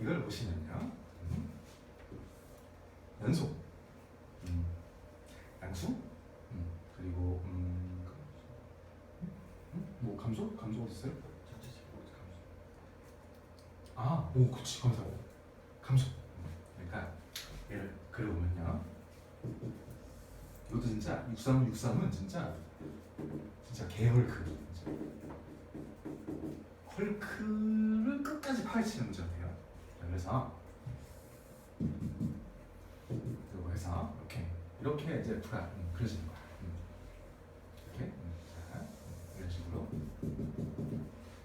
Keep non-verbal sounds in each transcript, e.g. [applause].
이걸 보시면요. 음. 연속. 음. 양수. 음. 그리고 음. 음? 뭐 감소? 감소 어디 있어요? 아, 오, 그치, 감소. 감소. 음. 그러니까 얘를 그려보면요. 이것도 진짜 63, 63은 진짜 진짜 개헐크. 진짜. 헐크를 끝까지 파헤치는 문제가 돼 그래서 이거 해서 이렇게 이렇게 이제 풀어 음, 그려지는 거야. 음. 이렇게 음, 자, 음, 이런 식으로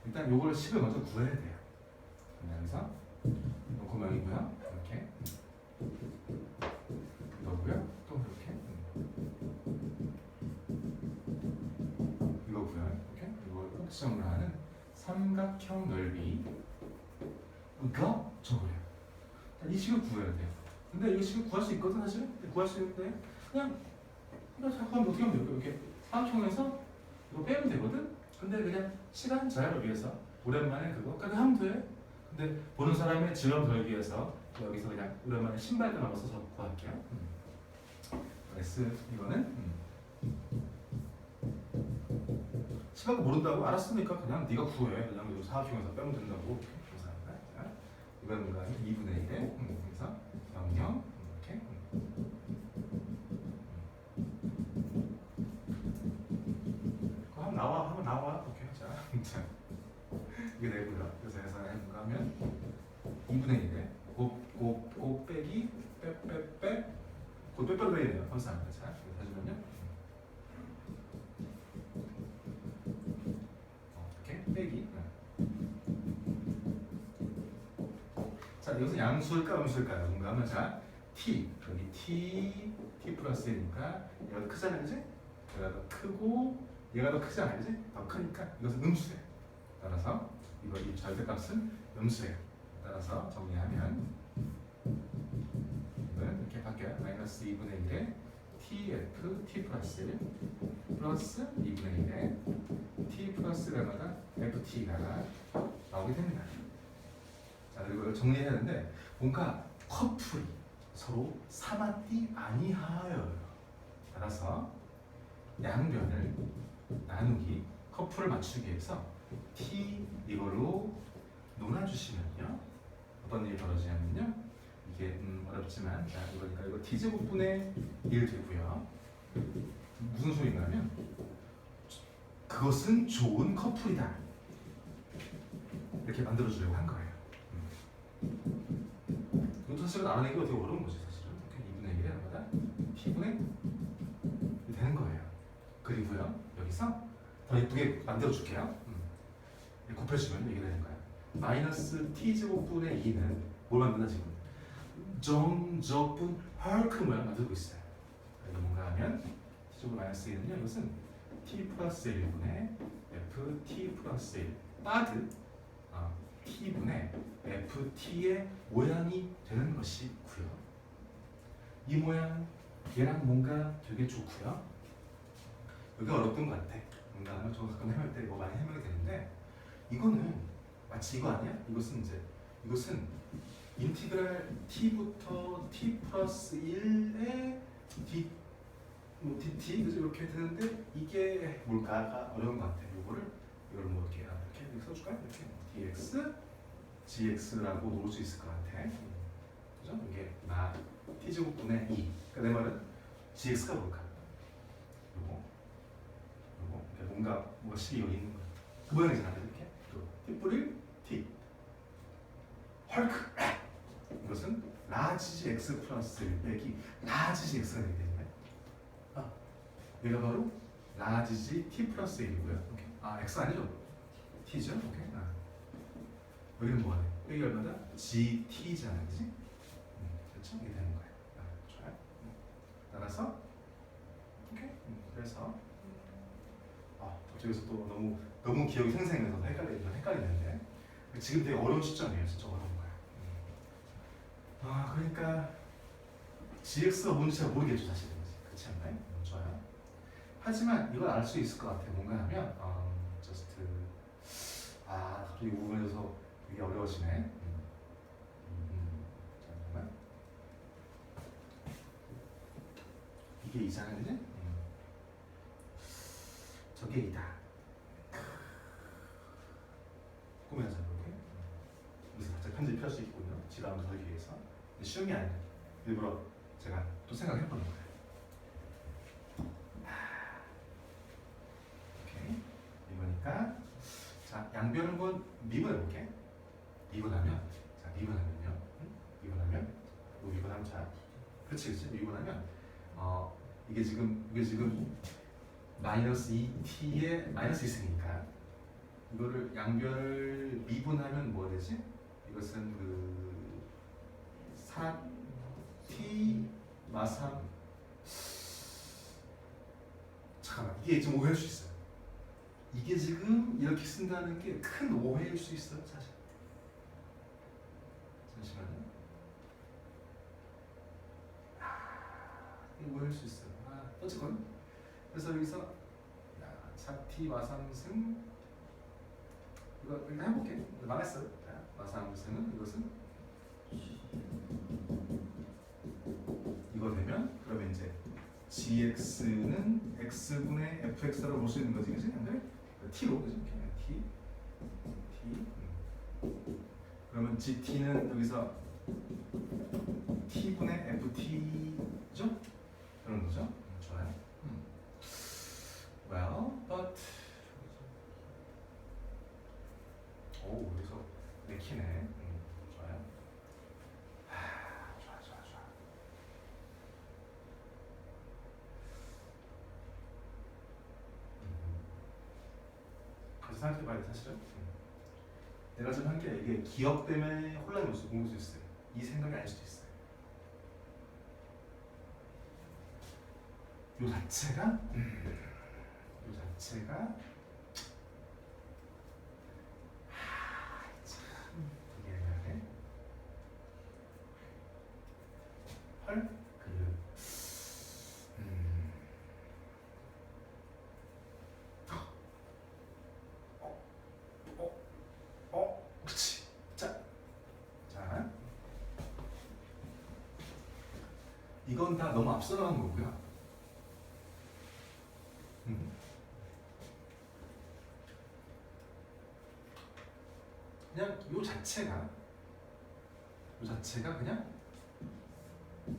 일단 요걸 10을 먼저 구해야 돼요. 그래서 요 고명이고요. 이렇게 이거고요. 이거 저거예요. 이 식을 구해야 돼요. 근데 이 식을 구할 수 있거든 사실. 구할 수 있는데 그냥 그냥 하면 어떻게 하면 돼요? 이렇게 삼각형에서 이거 빼면 되거든. 근데 그냥 시간 절약을 위해서 오랜만에 그거 까지 하면 돼. 근데 보는 사람의 즐거움 덜기 위해서 여기서 그냥 오랜만에 신발도 나눠서 저 구할게요. 음. S 이거는 음. 시각을 모른다고 알았으니까 그냥 네가 구해. 그냥 이거 사각형에서 빼면 된다고. 이건 뭔가 2분의 1에 음, 그래서 0, 0 이렇게 음. 그거 한번 나와 한번 나와 오케이 자, 자 이게 되고요. 그래서 해서 해볼까 하면 2분의 1에 곱, 곱, 빼기 빼빼빼 곧 빼빼로 빼야 감사합니다. 자, 자, 이것은 양수일까 음수일까요? 뭔가 하면 자, t 여기 t t 플러스 1이니까 얘가 더 크잖아요, 그지? 얘가 더 크고 얘가 더 크잖아요, 그지? 더 크니까 이것은 음수예요. 따라서 이거 이 절대값은 음수예요. 따라서 정리하면 이건 이렇게 바뀌어요. 마이너스 2분의 1에 tf t 플러스 1 플러스 2분의 1에 t 플러스 얼마다 ft가 나오게 됩니다. 자 그리고 정리해야 하는데 뭔가 커플이 서로 사마띠 아니하여요. 따라서 양변을 나누기 커플을 맞추기 위해서 t 이걸로 놀아주시면요 어떤 일이 벌어지냐면요 이게 음, 어렵지만 자 이거니까 이거 t 제곱분의 1 되고요 무슨 소리냐면 그것은 좋은 커플이다 이렇게 만들어주려고 한 거예요. 음. 이것도 사실은 알아내기가 되게 어려운 거지 사실은. 이렇게 2분의 1에 나마다 t분의 되는 거예요. 그리고요 여기서 더 예쁘게 만들어 줄게요. 음. 곱해주면 이게 되는 거예요. 마이너스 t 제곱분의 2는 뭘 만드나 지금? 정적분 헐크 모양 만들고 있어요. 그래서 뭔가 하면 t 제곱 마이너스 1은요 이것은 t 플러스 1분의 f t 플러스 1 빠드 어, t분의 ft의 모양이 되는 것이고요. 이 모양 얘랑 뭔가 되게 좋고요. 여기 어렵던 것 같아. 뭔가 하면 저 가끔 해볼 때 이거 많이 해명이 되는데 이거는 마치 이거 아니야? 이것은 이제 이것은 인티그랄 t부터 t 플러스 1에 d 뭐 dt 그래서 이렇게 되는데 이게 뭘까가 어려운 것 같아. 이거를 이걸 뭐 이렇게 이렇게 이렇게 써줄까? 이렇게 dx gx라고 놓을 수 있을 것 같아. 음. 그죠? 이게 나 t 제곱분의 2. 그러니까 내 말은 gx가 뭘까? 요거 요거 그러니까 뭔가 뭔가 식이 여기 있는 거야. 그 모양이잖아 이렇게. 또 t 헐크 [clears throat] 이것은 라지 x 플러스 1 빼기 라지 x가 되는 거야. 아, 얘가 바로 라지 t 플러스 1이고요. 오케이. 아, x 아니죠? T죠? 오케이. 아. 여기는 돼? 여기 얼마다? gt잖아요, 그지? 음, 그렇죠? 이게 되는 거예요. 아, 좋아요. 음. 따라서 오케이. 음, 그래서 아, 저쪽에서 또 너무 너무 기억이 생생해서 헷갈리 헷갈리는데 지금 되게 어려운 시점이에요, 진짜 어려운 거야. 음. 아, 그러니까 GX가 뭔지 잘 모르겠죠, 사실은. 그렇지 않나요? 음, 좋아요. 하지만 이걸 알 수 있을 것 같아요. 뭔가 하면 어, 아, 이 부분에서 되게 어려워지네. 음. 음. 음. 이게 이상한데? 저게 이다. 꾸며서 이렇게. 무슨 갑자기 편집 펼수 있군요. 지방하기 위해서. 쉬운 게 아니라 일부러 제가 또 생각해보는 거예요. 양변을 미분해볼게. 미분하면 자 미분하면요. 응? 미분하면 뭐 미분하면 자 그렇지 그렇지 미분하면 어 이게 지금 이게 지금 마이너스 2t의 마이너스 2승이니까 이거를 양변을 미분하면 뭐 되지? 이것은 그 4t 마삼 잠깐만 이게 좀 오해할 수 있어요. 이게 지금 이렇게 쓴다는 게 큰 오해일 수 있어요 사실. 잠시만요. 아, 오해할 수 있어요. 아, 어쨌건 그래서 여기서 야, 4t 마삼승 이거 일단 해볼게. 망했어요. 자, 마삼승은 이것은 이거 되면 그러면 이제 gx는 x분의 fx라고 볼 수 있는 거지, 그지? T로? 그냥 t t 음. 그러면 gt는 여기서 t분의 ft죠? 그런 거죠? 음, 좋아요. 음. Well, but 오 여기서 내키네. 음, 좋아요. 하, 좋아 좋아 좋아. 음. 그래서 생각해 봐야 돼 사실은. 음. 내가 지금 한 게 이게 기억 때문에 혼란이 올 수, 올수 있어요. 이 생각이 아닐 수도 있어요. 요 자체가 음, 요 자체가 하, 참 이게 애매하네. 헐? 그 음. 어? 어? 어? 그렇지. 자, 자, 이건 다 너무 앞서 나간 거고요. 음. 그냥 요 자체가 요 자체가 그냥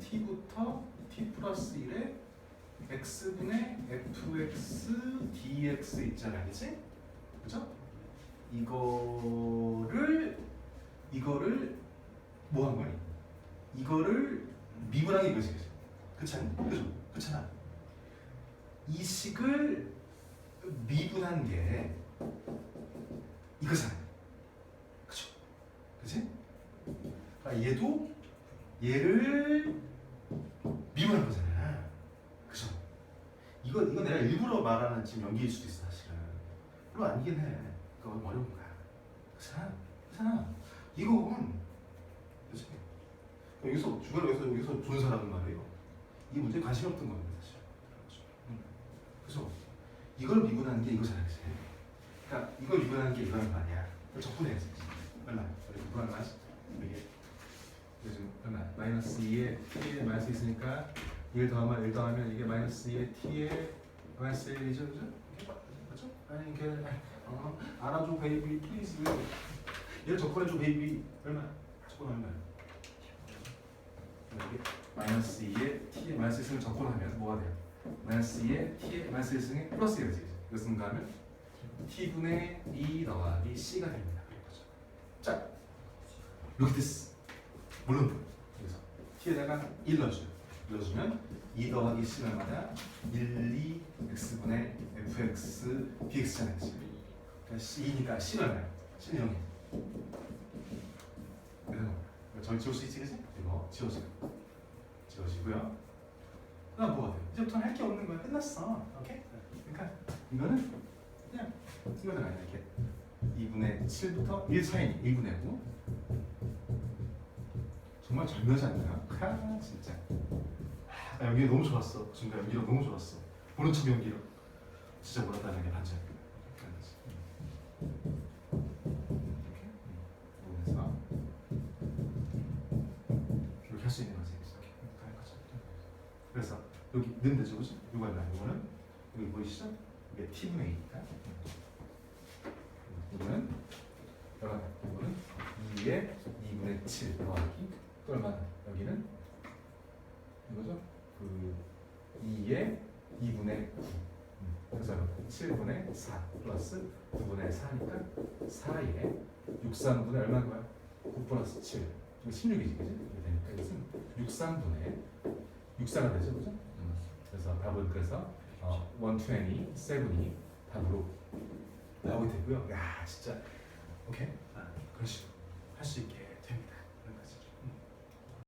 t부터 t 플러스 1에 x분의 fx dx 있잖아, 그치? 그죠? 이거를 이거를 뭐 한 거니? 이거를 미분한 게 이거지, 그치? 그죠? 그렇잖아. 이 식을 미분한 게 이거잖아. 그죠? 그치? 그러니까 얘도 얘를 미분한 거잖아. 그죠? 이거 이거 내가 일부러 말하는 지금 연기일 수도 있어 사실은. 물론 아니긴 해. 그거 어려운 거야. 그렇잖아. 그렇잖아. 이건 그치? 여기서 주변에 여기서 좋은 사람은 말이에요. 이 문제에 관심이 없던 겁니다 사실. 그죠? 이걸 미분하는 게 이거잖아, 그치? 그러니까 이걸 미분하는 게 이거란 말이야. 그걸 적분해야지. 얼마? 맛? 이게 요즘 얼마? 마이너스 2에 t에 마이너스 있으니까 1 더하면 1 더하면 이게 마이너스 2에 t에 마이너스 1이죠, 그죠? 그죠? 아니 이게 어, 알아줘 베이비 플리즈. 얘를 적분해줘 베이비 얼마? 적분 얼마야? 이게 마이너스 2에 t에 마이너스 있으면 적분하면 뭐가 돼요? 마이너스 2에 t에 마이너스 1승에 플러스 1이지 이거 쓴다면 t분의 2 더하기 c가 됩니다. 그거죠. 자 이렇게 됐어 물론 여기서 t에다가 1 넣어줘요 1 넣어주면 2 더하기 c는 얼마냐? 1, 2 x분의 fx dx잖아요 그치? 그러니까 c니까 c는 얼마야? c는 0이야 그래서 저기 지울 수 있지 그치? 이거 지워져요 지워지고요 그다음 뭐가 돼? 이제부터는 할 게 없는 거야. 끝났어. 오케이? 그러니까 이거는 그냥 이거는 아니야. 이렇게 2분의 7부터 1 사이 1분의 9 정말 절묘하지 않나요? 아 진짜 아, 나 연기 너무 좋았어. 지금 연기력 너무 좋았어. 보는 척 연기력 진짜 몰랐다는 게 반전. 여기 보이시죠? 이게 t분의 2니까 이거는? 이거는 2의 2분의 7 더하기 또 얼마나? 여기는 이거죠? 그 2의 2분의 9 음, 그래서 7분의 4 플러스 9분의 4니까 4의 6, 3분의 얼마인 거야? 9 플러스 7 이거 16이지 그지? 이렇게 되니까 이것은 6, 3분의 6사가 되죠 그죠? 음, 그래서 답은 그래서 어, 127이 답으로 나오게 되고요. 야 진짜 오케이? 아, 그러시고 할수 있게